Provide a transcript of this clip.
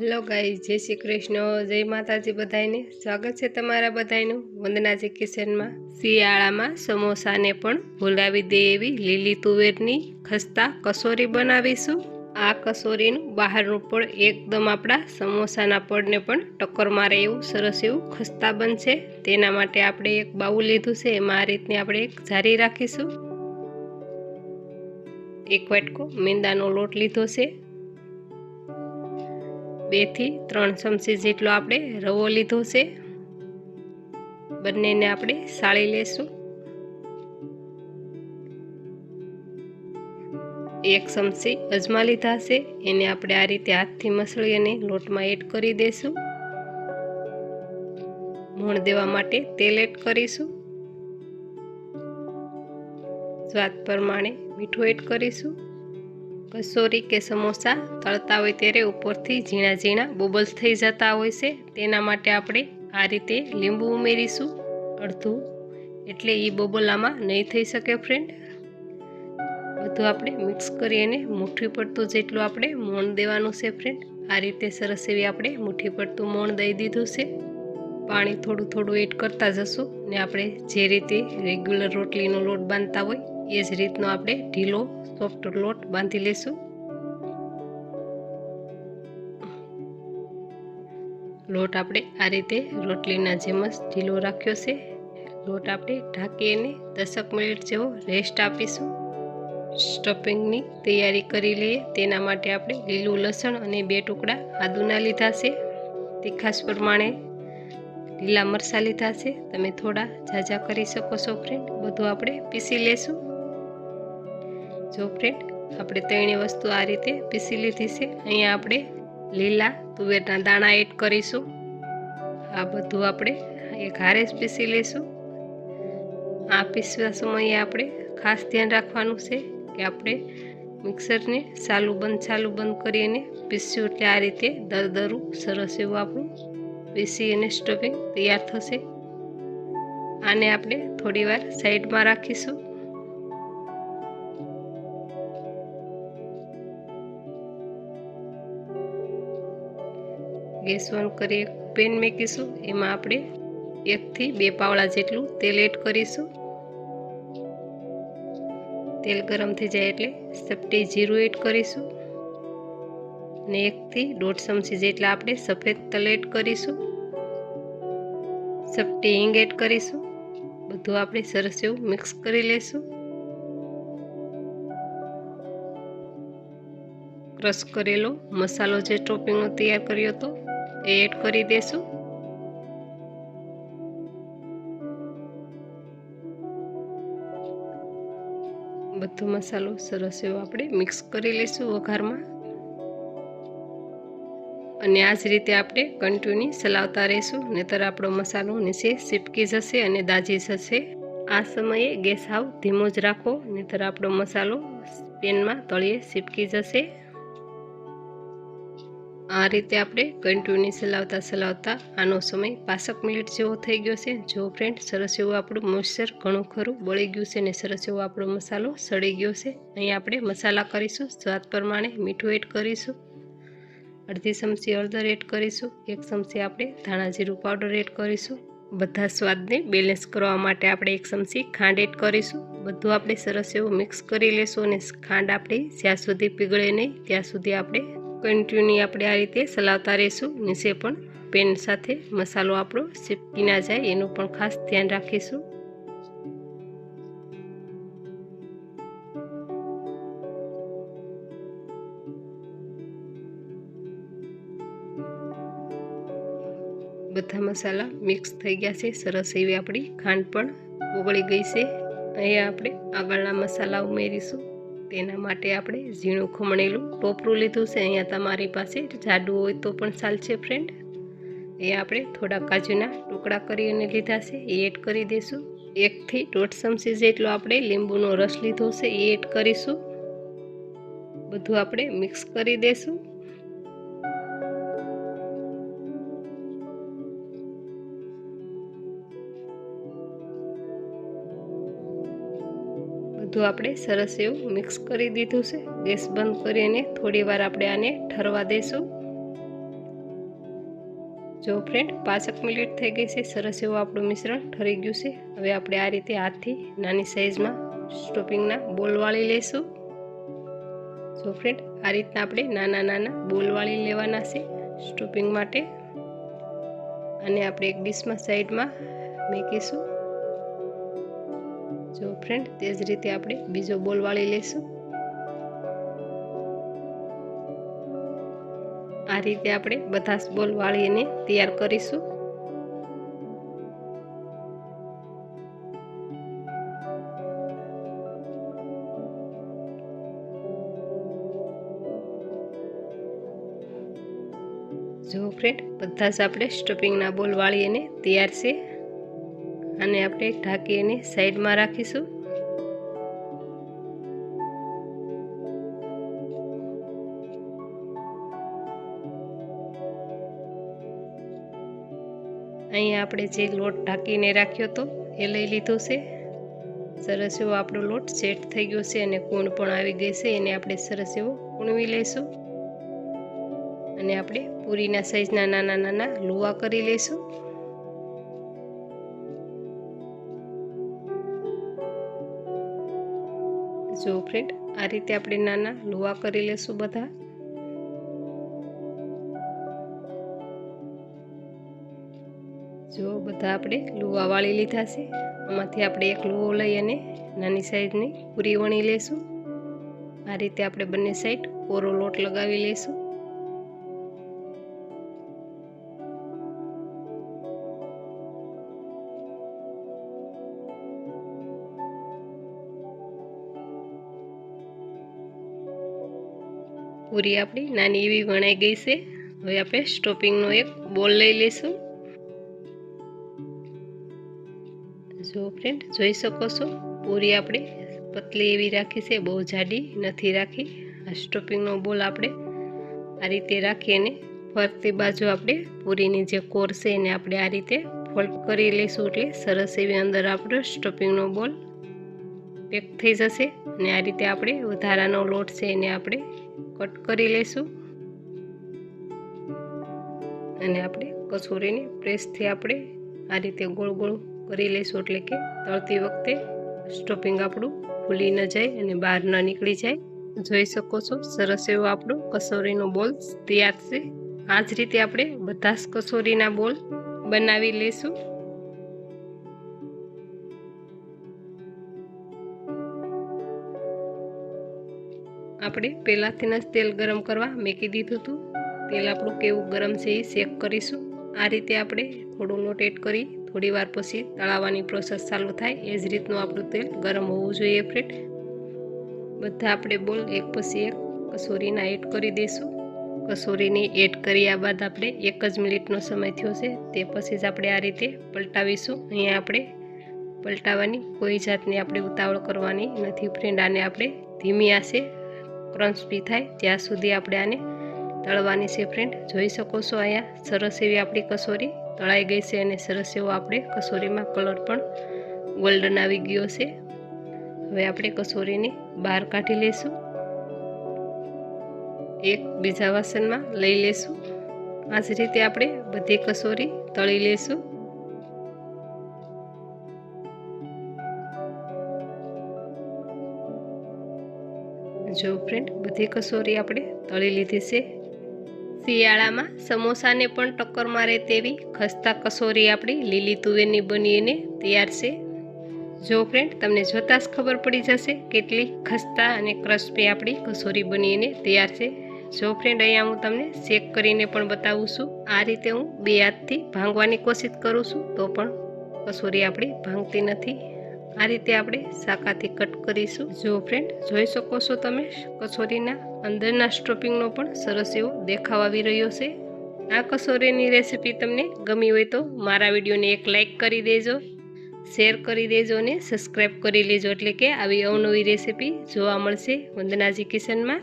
Hello ગાઈ જય શ્રી કૃષ્ણ, જય માતાજી બધાને સ્વાગત છે તમારા બધાનું વંદનાજી કિચનમાં શિયાળામાં સમોસાને પણ ભૂલાવી દે એવી લીલી તુવેરની ખસ્તા કસોરી બનાવીશું. આ કસોરીનું બહારનું પડ એકદમ આપણા સમોસાના પડને પણ ટક્કર મારે એવું સરસ એવું ખસ્તા બનશે. તેના માટે આપણે એક બાઉલ લીધું છે, એમાં આ રીતની આપણે એક જારી રાખીશું. એક વાટકો મેંદાનો લોટ લીધો છે. બેથી ત્રણ ચમચી જેટલો આપણે રવો લીધો છે. બંનેને આપણે સાળી લેશું. એક ચમચી અજમા લીધા છે. એને આપણે આ રીતે હાથથી મસળી અને લોટમાં એડ કરી દઈશું મોણ દેવા માટે તેલ એડ કરીશું. સ્વાદ પ્રમાણે મીઠું એડ કરીશું. કસોરી કે સમોસા તળતા હોય ત્યારે ઉપરથી ઝીણા ઝીણા બબલ્સ થઈ જતા હોય છે. તેના માટે આપણે આ રીતે લીંબુ ઉમેરીશું અડધું. એટલે એ બબલામાં નહીં થઈ શકે ફ્રેન્ડ બધું આપણે મિક્સ કરી અને મુઠ્ઠી પડતું જેટલું આપણે મોણ દેવાનું છે ફ્રેન્ડ આ રીતે સરસ એવી આપણે મુઠ્ઠી પડતું મોણ દઈ દીધું છે. પાણી થોડું થોડું એડ કરતા જશું ને આપણે જે રીતે રેગ્યુલર રોટલીનો લોટ બાંધતા હોય એ જ રીતનો આપણે ઢીલો સોફ્ટ લોટ બાંધી લેશું. લોટ આપણે આ રીતે રોટલીના જેમ જ ઢીલો રાખ્યો છે. લોટ આપણે ઢાંકી અને દસક મિનિટ જેવો રેસ્ટ આપીશું. સ્ટફિંગની તૈયારી કરી લઈએ. તેના માટે આપણે લીલું લસણ અને બે ટુકડા આદુના લીધા છે. તીખાશ પ્રમાણે લીલા મરચાં લીધા છે. તમે થોડા ઝાઝા કરી શકો છો ફ્રેન્ડ બધું આપણે પીસી લેશું. જો ફ્રેન્ડ આપણે ત્રણેય વસ્તુ આ રીતે પીસી લીધી છે. અહીંયા આપણે લીલા તુવેરના દાણા એડ કરીશું. આ બધું આપણે એક હારે જ પીસી લઈશું. આ પીસવા સમયે આપણે ખાસ ધ્યાન રાખવાનું છે કે આપણે મિક્સરને ચાલુ બંધ ચાલુ બંધ કરીને પીસ્યું એટલે આ રીતે દરદરું સરસ એવું આપણું પીસી અને સ્ટફિંગ તૈયાર થશે. આને આપણે થોડીવાર સાઈડમાં રાખીશું. ગેસ ઓન કરી એક પેન મૂકીશું. એમાં આપણે એકથી બે પાવડા જેટલું તેલ એડ કરીશું. તેલ ગરમ થઈ જાય એટલે સપટી જીરું એડ કરીશું. અને એકથી દોઢ ચમચી જેટલા આપણે સફેદ તલ એડ કરીશું. સપટી હિંગ એડ કરીશું. બધું આપણે સરસ એવું મિક્સ કરી લેશું. ક્રશ કરેલો મસાલો જે ટોપિંગનો તૈયાર કર્યો હતો એ એડ કરી દેશું. બધો મસાલો સરસ એવો આપણે મિક્સ કરી લઈશું વઘારમાં. અને આ જ રીતે આપણે કન્ટિન્યુ ચલાવતા રહીશું, નહીતર આપણો મસાલો નીચે સીપકી જશે અને દાજી જશે. આ સમયે ગેસ હાવ ધીમો જ રાખો, નહીતર આપણો મસાલો પેનમાં તળિયે સીપકી જશે. આ રીતે આપણે કન્ટિન્યુ સલાવતા ચલાવતા આનો સમય પાસઠ મિનિટ જેવો થઈ ગયો છે. જો ફ્રેન્ડ સરસ એવું આપણું મોઇશ્ચર ઘણું ખરું બળી ગયું છે ને સરસ એવો આપણો મસાલો સડી ગયો છે. અહીં આપણે મસાલા કરીશું, સ્વાદ પ્રમાણે મીઠું એડ કરીશું, અડધી ચમચી હળદર એડ કરીશું, એક ચમચી આપણે ધાણા જીરું પાવડર એડ કરીશું. બધા સ્વાદને બેલેન્સ કરવા માટે આપણે એક ચમચી ખાંડ એડ કરીશું. બધું આપણે સરસ એવું મિક્સ કરી લેશું અને ખાંડ આપણી જ્યાં સુધી પીગળે નહીં, ત્યાં સુધી આપણે કન્ટિન્યુ આપણે આ રીતે ચલાવતા રહીશું. નીચે પણ પેન સાથે મસાલો આપણો ચીપકી ના જાય, એનું પણ ખાસ ધ્યાન રાખીશું. બધા મસાલા મિક્સ થઈ ગયા છે. સરસ એવી આપણી ખાંડ પણ ઓગળી ગઈ છે. અહીંયા આપણે આગળના મસાલા ઉમેરીશું. તેના માટે આપણે ઝીણું ખમણેલું ટોપરું લીધું છે. અહીંયા તમારી પાસે જાડું હોય તો પણ ચાલશે ફ્રેન્ડ એ આપણે થોડા કાજુના ટુકડા કરી અને લીધા છે. એ એડ કરી દઈશું. એકથી દોઢ ચમચી જેટલો આપણે લીંબુનો રસ લીધો છે. એ એડ કરીશું. બધું આપણે મિક્સ કરી દઈશું. બધું આપણે સરસ એવું મિક્સ કરી દીધું છે. ગેસ બંધ કરીને થોડી વાર આપણે આને ઠરવા દઈશું જો ફ્રેન્ડ પાંચક મિનિટ થઈ ગઈ છે. સરસ એવું આપણું મિશ્રણ ઠરી ગયું છે. હવે આપણે આ રીતે હાથથી નાની સાઈઝમાં સ્ટોપિંગના બોલ વાળી લઈશું જો ફ્રેન્ડ આ રીતના આપણે નાના નાના બોલ વાળી લેવાના છે સ્ટોપિંગ માટે. અને આપણે એક ડીશમાં સાઈડમાં મૂકીશું. જો ફ્રેન્ડ તે જ રીતે આપણે બીજો બોલ વાળી લઈશું આ રીતે આપણે બધા બોલ વાળીને તૈયાર કરીશું. જો ફ્રેન્ડ બધા જ આપણે સ્ટફિંગના બોલ વાળીને તૈયાર છે. અને આપણે ઢાંકી એને સાઈડમાં રાખીશું. અહીંયા આપણે જે લોટ ઢાંકીને રાખ્યો હતો એ લઈ લીધો છે. સરસ એવો આપણો લોટ સેટ થઈ ગયો છે અને કૂણ પણ આવી ગઈ છે. એને આપણે સરસ એવો કૂણવી લઈશું. અને આપણે પૂરીના સાઈઝના નાના નાના લુવા કરી લઈશું. જો ફ્રેન્ડ, આ રીતે આપણે નાના લુવા કરી લેશું બધા. જો બધા આપણે લુવા વાળી લીધા છે, આમાંથી આપણે એક લુવો લઈ અને નાની સાઈઝની પૂરી વણી લેશું. આ રીતે આપણે બંને સાઈડ કોરો લોટ લગાવી લઈશું પૂરી આપણી. નાની એવી વણાઈ ગઈ છે. હવે આપણે સ્ટોપિંગનો એક બોલ લઈ લઈશું. જો ફ્રેન્ડ જોઈ શકો છો, પૂરી આપણે પતલી એવી રાખી છે, બહુ જાડી નથી રાખી. આ સ્ટોપિંગનો બોલ આપણે આ રીતે રાખીને ફરતી બાજુ આપણે પૂરીની જે કોર છે એને આપણે આ રીતે ફોલ્ડ કરી લઈશું એટલે સરસ એવી અંદર આપણો સ્ટોપિંગનો બોલ પેક થઈ જશે. અને આ રીતે આપણે વધારાનો લોટ છે એને આપણે કટ કરી લઈશું અને આપણે કચોરીને પ્રેસથી આપણે આ રીતે ગોળ ગોળ કરી લઈશું એટલે કે તળતી વખતે સ્ટોપિંગ આપણું ખુલી ન જાય અને બહાર ન નીકળી જાય. જોઈ શકો છો, સરસ એવો આપણો કસોરીનો બોલ તૈયાર છે. આ જ રીતે આપણે બધા જ કસોરીના બોલ બનાવી લઈશું આપણે પહેલાંથી જ તેલ ગરમ કરવા મૂકી દીધું હતું. તેલ આપણું કેવું ગરમ છે એ શેક કરીશું. આ રીતે આપણે થોડું લોટ એડ કરી થોડી વાર પછી તળાવવાની પ્રોસેસ ચાલુ થાય એ જ રીતનું આપણું તેલ ગરમ હોવું જોઈએ ફ્રેન્ડ બધા આપણે બોલ એક પછી એક કસોરીના એડ કરી દઈશું. કસોરીની એડ કર્યા બાદ આપણે એક જ મિનિટનો સમય થયો છે તે પછી જ આપણે આ રીતે પલટાવીશું. અહીંયા આપણે પલટાવવાની કોઈ જાતની આપણે ઉતાવળ કરવાની નથી ફ્રેન્ડ આને આપણે ધીમી આશે ક્રન્ચપી થાય, ત્યાં સુધી આપણે આને તળવાની છે ફ્રેન્ડ જોઈ શકો છો અહીંયા, સરસ એવી આપણી કસોરી તળાઈ ગઈ છે અને સરસ એવો આપણે કસોરીમાં કલર પણ ગોલ્ડન આવી ગયો છે. હવે આપણે કસોરીને બહાર કાઢી લઈશું. એક બીજા વાસણમાં લઈ લઈશું. આ જ રીતે આપણે બધી કસોરી તળી લઈશું. જો ફ્રેન્ડ બધી કસોરી આપણે તળી લીધી છે. શિયાળામાં સમોસાને પણ ટક્કર મારે તેવી ખસ્તા કસોરી આપણી લીલી તુવેરની બનીને તૈયાર છે. જો ફ્રેન્ડ તમને જોતાં જ ખબર પડી જશે કેટલી ખસ્તા અને ક્રસ્પી આપણી કસોરી બનીને તૈયાર છે. જો ફ્રેન્ડ અહીંયા હું તમને ચેક કરીને પણ બતાવું છું. આ રીતે હું બે હાથથી ભાંગવાની કોશિશ કરું છું તો પણ કસોરી આપણી ભાંગતી નથી. આ રીતે આપણે શાકાથી કટ કરીશું. જો ફ્રેન્ડ જોઈ શકો છો તમે કચોરીના અંદરના સ્ટોપિંગનો પણ સરસ એવો દેખાવ આવી રહ્યો છે. આ કસોરીની રેસીપી તમને ગમી હોય તો મારા વિડીયોને એક લાઇક કરી દેજો, શેર કરી દેજો અને સબસ્ક્રાઈબ કરી લેજો. એટલે કે આવી અવનવી રેસીપી જોવા મળશે વંદનાજી કિચનમાં.